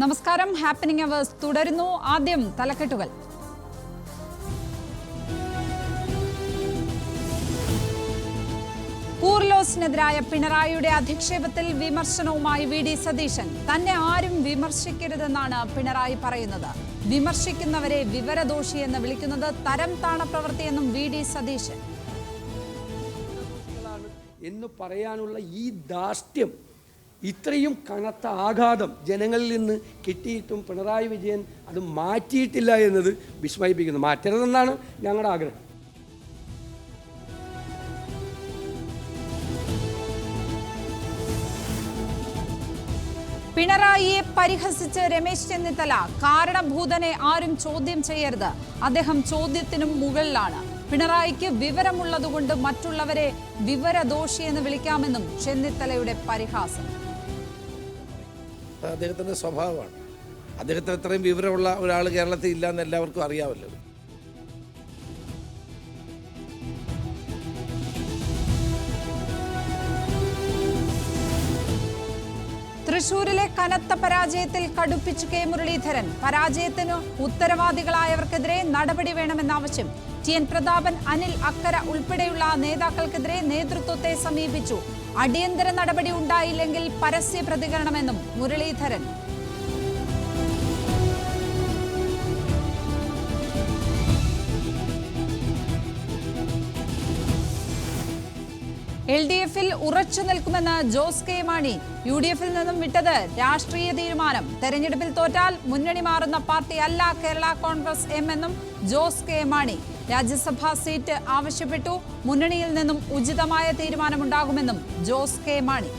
നമസ്കാരം. Happening hours തുടരുന്നു. ആദ്യം തലക്കെട്ടുകൾ. കൂർലോസിനെതിരായ പിണറായിയുടെ അധിക്ഷേപത്തിൽ വിമർശനവുമായി വി ഡി സതീശൻ. തന്നെ ആരും വിമർശിക്കരുതെന്നാണ് പിണറായി പറയുന്നത്. വിമർശിക്കുന്നവരെ വിവരദോഷി എന്ന് വിളിക്കുന്നത് തരം താണ പ്രവൃത്തിയെന്നും വി ഡി സതീശൻ. എന്ന് പറയാനുള്ള ഈ ധാർഷ്ട്യം ഇത്രയും കനത്ത ആഘാതം ജനങ്ങളിൽ നിന്ന് കിട്ടിയിട്ടും പിണറായി വിജയൻ അത് മാറ്റിയിട്ടില്ല എന്നത് വിസ്മയിപ്പിക്കുന്നു. മാറ്റരുതെന്നാണ് ഞങ്ങളുടെ ആഗ്രഹം. പിണറായിയെ പരിഹസിച്ച് രമേശ് ചെന്നിത്തല കാരണഭൂതനെ ആരും ചോദ്യം ചെയ്യരുത്. അദ്ദേഹം ചോദ്യത്തിനും മുകളിലാണ്. പിണറായിക്ക് വിവരമുള്ളതുകൊണ്ട് മറ്റുള്ളവരെ വിവരദോഷി എന്ന് വിളിക്കാമെന്നും ചെന്നിത്തലയുടെ പരിഹാസം. അദ്ദേഹത്തിന്റെ സ്വഭാവമാണ്. അദ്ദേഹത്തിന് അത്രയും വിവരമുള്ള ഒരാൾ കേരളത്തിൽ ഇല്ല എന്ന് എല്ലാവർക്കും അറിയാമല്ലോ. തൃശൂരിലെ കനത്ത പരാജയത്തിൽ കടുപ്പിച്ചു കെ മുരളീധരൻ. പരാജയത്തിന് ഉത്തരവാദികളായവർക്കെതിരെ നടപടി വേണമെന്ന ആവശ്യം ടി എൻ പ്രതാപൻ അനിൽ അക്കര ഉൾപ്പെടെയുള്ള നേതാക്കൾക്കെതിരെ നേതൃത്വത്തെ സമീപിച്ചു. അടിയന്തര നടപടി ഉണ്ടായില്ലെങ്കിൽ പരസ്യ പ്രതികരണമെന്നും മുരളീധരൻ. എൽ ഡി എഫിൽ ഉറച്ചു നിൽക്കുമെന്ന് Jose K Mani. U D എഫിൽ നിന്നും വിട്ടത് രാഷ്ട്രീയ തീരുമാനം. തെരഞ്ഞെടുപ്പിൽ തോറ്റാൽ മുന്നണി മാറുന്ന പാർട്ടി അല്ല കേരള കോൺഗ്രസ് എം എന്നും ജോസ് കെ മാണി. രാജ്യസഭാ സീറ്റ് ആവശ്യപ്പെട്ടു. മുന്നണിയിൽ നിന്നും ഉചിതമായ തീരുമാനമുണ്ടാകുമെന്നും ജോസ് കെ മാണി.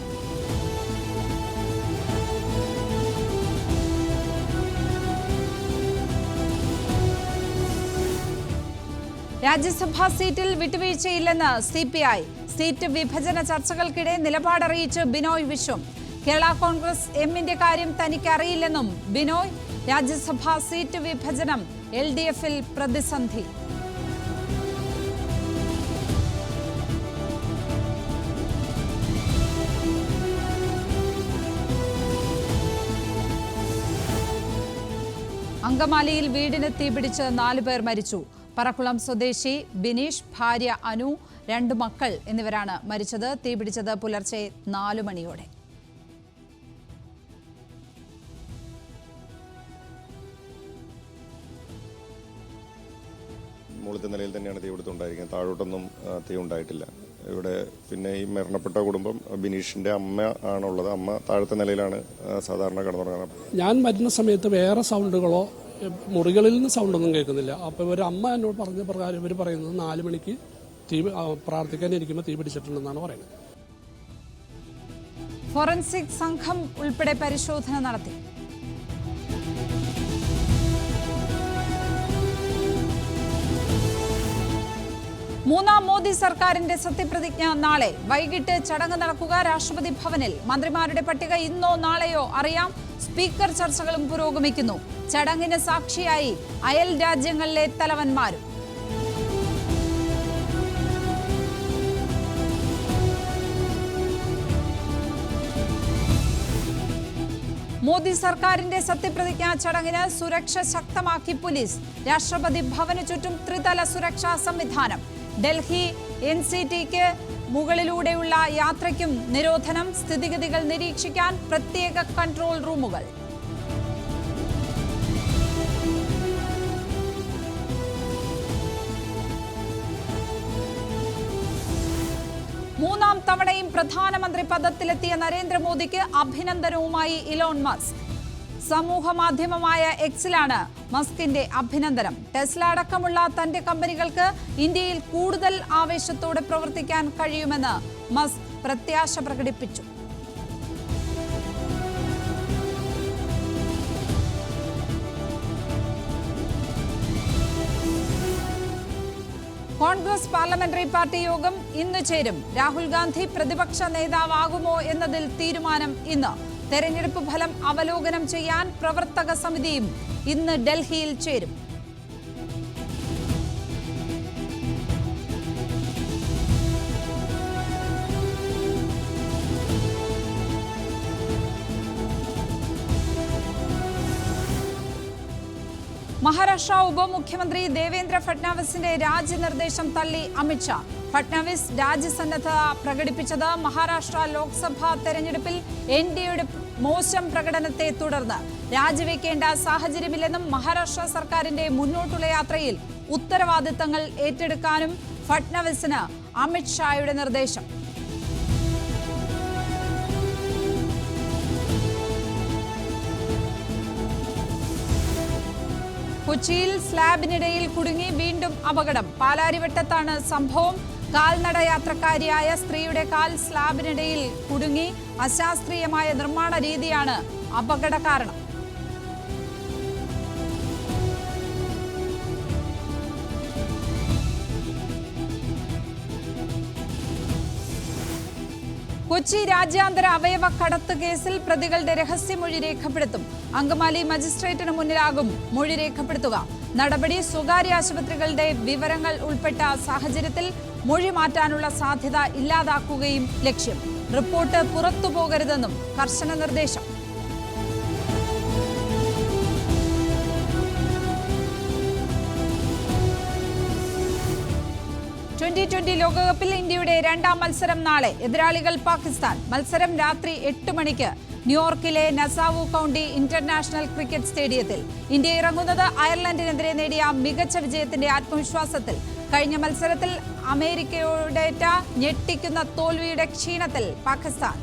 രാജ്യസഭാ സീറ്റിൽ വിട്ടുവീഴ്ചയില്ലെന്ന് സി പി ഐ. സീറ്റ് വിഭജന ചർച്ചകൾക്കിടെ നിലപാടറിയിച്ച് ബിനോയ് വിശ്വം. കേരള കോൺഗ്രസ് എമ്മിന്റെ കാര്യം തനിക്കറിയില്ലെന്നും ബിനോയ്. രാജ്യസഭാ സീറ്റ് വിഭജനം എൽ ഡി എഫിൽ പ്രതിസന്ധി. അങ്കമാലിയിൽ വീടിന് തീപിടിച്ച് നാലു പേർ മരിച്ചു. പറക്കുളം സ്വദേശി ബിനീഷ് ഭാര്യ അനു രണ്ട് മക്കൾ എന്നിവരാണ് മരിച്ചത്. തീപിടിച്ചത് പുലർച്ചെ നാലു മണിയോടെ. മുകളിലത്തെ നിലയിൽ തന്നെയാണ് തീ കൊടുത്തുണ്ടായിരിക്കുന്നത് താഴോട്ടൊന്നും തീ ഉണ്ടായിട്ടില്ല. ഇവിടെ പിന്നെ ഈ മരണപ്പെട്ട കുടുംബം ബിനീഷിന്റെ അമ്മ ആണുള്ളത്. അമ്മ താഴത്തെ നിലയിലാണ് സാധാരണ കിടന്നുറങ്ങുന്നത്. ഞാൻ വരുന്ന സമയത്ത് വേറെ സൗണ്ടുകളോ മുറികളിൽ നിന്ന് സൗണ്ടൊന്നും കേൾക്കുന്നില്ല. അപ്പോൾ ഇവർ അമ്മ എന്നോട് പറഞ്ഞ പ്രകാരം ഇവർ പറയുന്നത് നാല് മണിക്ക് തീ പ്രാർത്ഥിക്കാൻ ഇരിക്കുമ്പോൾ തീ പിടിച്ചിട്ടുണ്ടെന്നാണ് പറയുന്നത്. ഫോറൻസിക് സംഘം ഉൾപ്പെടെ പരിശോധന നടത്തി. മൂന്നാം മോദി സർക്കാരിന്റെ സത്യപ്രതിജ്ഞ നാളെ. വൈകിട്ട് ചടങ്ങ് നടക്കുക രാഷ്ട്രപതി ഭവനിൽ. മന്ത്രിമാരുടെ പട്ടിക ഇന്നോ നാളെയോ അറിയാം. സ്പീക്കർ ചർച്ചകളും പുരോഗമിക്കുന്നു. ചടങ്ങിന് സാക്ഷിയായി അയൽ രാജ്യങ്ങളിലെ തലവന്മാരും. മോദി സർക്കാരിന്റെ സത്യപ്രതിജ്ഞാ ചടങ്ങിന് സുരക്ഷ ശക്തമാക്കി പോലീസ്. രാഷ്ട്രപതി ഭവന് ചുറ്റും ത്രിതല സുരക്ഷാ സംവിധാനം. ഡൽഹി എൻ സി ടിക്ക് മുകളിലൂടെയുള്ള യാത്രയ്ക്കും നിരോധനം സ്ഥിതിഗതികൾ നിരീക്ഷിക്കാൻ പ്രത്യേക കൺട്രോൾ റൂമുകൾ. മൂന്നാം തവണയും പ്രധാനമന്ത്രി പദത്തിലെത്തിയ നരേന്ദ്രമോദിക്ക് അഭിനന്ദനവുമായി ഇലോൺ മസ്ക്. സമൂഹ മാധ്യമമായ എക്സിലാണ് മസ്കിന്റെ അഭിനന്ദനം. ടെസ്ല അടക്കമുള്ള തന്റെ കമ്പനികൾക്ക് ഇന്ത്യയിൽ കൂടുതൽ ആവേശത്തോടെ പ്രവർത്തിക്കാൻ കഴിയുമെന്ന് മസ്ക് പ്രത്യാശ പ്രകടിപ്പിച്ചു. കോൺഗ്രസ് പാർലമെന്ററി പാർട്ടി യോഗം ഇന്ന് ചേരും. രാഹുൽ ഗാന്ധി പ്രതിപക്ഷ നേതാവാകുമോ എന്നതിൽ തീരുമാനം ഇന്ന്. തെരഞ്ഞെടുപ്പ് ഫലം അവലോകനം ചെയ്യാൻ പ്രവർത്തക സമിതിയും ഇന്ന് ഡൽഹിയിൽ ചേരും. മഹാരാഷ്ട്ര ഉപമുഖ്യമന്ത്രി ദേവേന്ദ്ര ഫട്നാവിസിന്റെ രാജ്യനിർദ്ദേശം തള്ളി അമിത്ഷാ ഫട്നാവിസ് രാജ്യസന്നദ്ധത പ്രകടിപ്പിച്ചത് മഹാരാഷ്ട്ര ലോക്സഭാ തെരഞ്ഞെടുപ്പിൽ എൻ ഡിയുടെ മോശം പ്രകടനത്തെ തുടർന്ന് രാജിവെക്കേണ്ട സാഹചര്യമില്ലെന്നും മഹാരാഷ്ട്ര സർക്കാരിന്റെ മുന്നോട്ടുള്ള യാത്രയിൽ ഉത്തരവാദിത്തങ്ങൾ ഏറ്റെടുക്കാനും ഫട്നവിസിന് അമിത്ഷായുടെ നിർദ്ദേശം. കൊച്ചിയിൽ സ്ലാബിനിടയിൽ കുടുങ്ങി വീണ്ടും അപകടം. പാലാരിവട്ടത്താണ് സംഭവം. കാൽനട യാത്രക്കാരിയായ സ്ത്രീയുടെ കാൽ സ്ലാബിനിടയിൽ കുടുങ്ങി അശാസ്ത്രീയമായ നിർമ്മാണ രീതിയാണ് അപകട കാരണം. കൊച്ചി രാജ്യാന്തര അവയവ കടത്ത് കേസിൽ പ്രതികളുടെ രഹസ്യമൊഴി രേഖപ്പെടുത്തും. അങ്കമാലി മജിസ്ട്രേറ്റിന് മുന്നിലാകും മൊഴി രേഖപ്പെടുത്തുക. നടപടി സ്വകാര്യ ആശുപത്രികളുടെ വിവരങ്ങൾ ഉൾപ്പെട്ട സാഹചര്യത്തിൽ മൊഴി മാറ്റാനുള്ള സാധ്യത ഇല്ലാതാക്കുകയും ലക്ഷ്യം. റിപ്പോർട്ട് പുറത്തു പോകരുതെന്നും കർശന നിർദ്ദേശം. ട്വന്റി ട്വന്റി ലോകകപ്പിൽ ഇന്ത്യയുടെ രണ്ടാം മത്സരം നാളെ. എതിരാളികൾ പാകിസ്ഥാൻ. മത്സരം രാത്രി എട്ട് മണിക്ക് ന്യൂയോർക്കിലെ നസാവു കൗണ്ടി ഇന്റർനാഷണൽ ക്രിക്കറ്റ് സ്റ്റേഡിയത്തിൽ. ഇന്ത്യ ഇറങ്ങുന്നത് അയർലൻഡിനെതിരെ നേടിയ മികച്ച വിജയത്തിന്റെ ആത്മവിശ്വാസത്തിൽ. കഴിഞ്ഞ മത്സരത്തിൽ അമേരിക്കയോടേറ്റ ഞെട്ടിക്കുന്ന തോൽവിയുടെ ക്ഷീണത്തിൽ പാകിസ്ഥാൻ.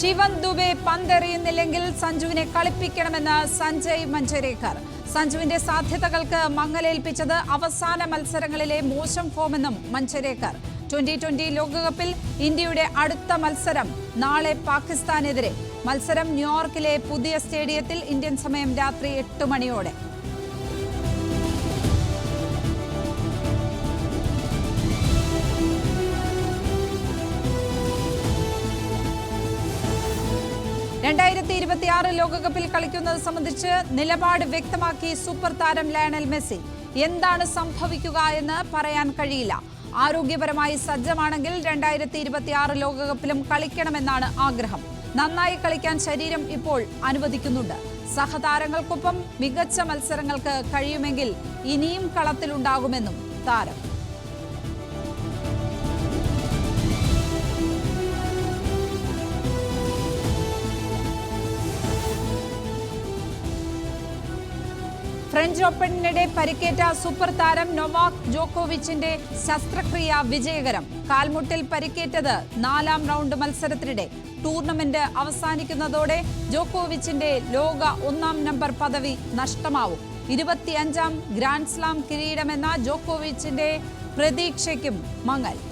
ശിവൻ ദുബെ പന്തെറിയുന്നില്ലെങ്കിൽ സഞ്ജുവിനെ കളിപ്പിക്കണമെന്ന് സഞ്ജയ് മഞ്ചരേക്കർ. സഞ്ജുവിന്റെ സാധ്യതകൾക്ക് മങ്ങലേൽപ്പിച്ചത് അവസാന മത്സരങ്ങളിലെ മോശം ഫോമെന്നും മഞ്ചരേക്കർ. ട്വന്റി ട്വന്റി ലോകകപ്പിൽ ഇന്ത്യയുടെ അടുത്ത മത്സരം നാളെ പാകിസ്ഥാനെതിരെ. മത്സരം ന്യൂയോർക്കിലെ പുതിയ സ്റ്റേഡിയത്തിൽ ഇന്ത്യൻ സമയം രാത്രി എട്ട് മണിയോടെ. രണ്ടായിരത്തി ഇരുപത്തിയാറ് ലോകകപ്പിൽ കളിക്കുന്നത് സംബന്ധിച്ച് നിലപാട് വ്യക്തമാക്കി സൂപ്പർ താരം ലയണൽ മെസ്സി. എന്താണ് സംഭവിക്കുക എന്ന് പറയാൻ കഴിയില്ല. ആരോഗ്യപരമായി സജ്ജമാണെങ്കിൽ രണ്ടായിരത്തി ഇരുപത്തിയാറ് ലോകകപ്പിലും കളിക്കണമെന്നാണ് ആഗ്രഹം. നന്നായി കളിക്കാൻ ശരീരം ഇപ്പോൾ അനുവദിക്കുന്നുണ്ട്. സഹതാരങ്ങൾക്കൊപ്പം മികച്ച മത്സരങ്ങൾക്ക് കഴിയുമെങ്കിൽ ഇനിയും കളത്തിലുണ്ടാകുമെന്നും താരം. ഫ്രഞ്ച് ഓപ്പണിനിടെ പരിക്കേറ്റ സൂപ്പർ താരം നൊവാക് ജോക്കോവിച്ചിന്റെ ശസ്ത്രക്രിയ വിജയകരം. കാൽമുട്ടിൽ പരിക്കേറ്റത് നാലാം റൗണ്ട് മത്സരത്തിനിടെ ടൂർണമെന്റ് അവസാനിക്കുന്നതോടെ ജോക്കോവിച്ചിന്റെ ലോക ഒന്നാം നമ്പർ പദവി നഷ്ടമാവും. ഇരുപത്തിയഞ്ചാം ഗ്രാൻഡ് സ്ലാം കിരീടമെന്ന ജോക്കോവിച്ചിന്റെ പ്രതീക്ഷയ്ക്കും മങ്ങൽ.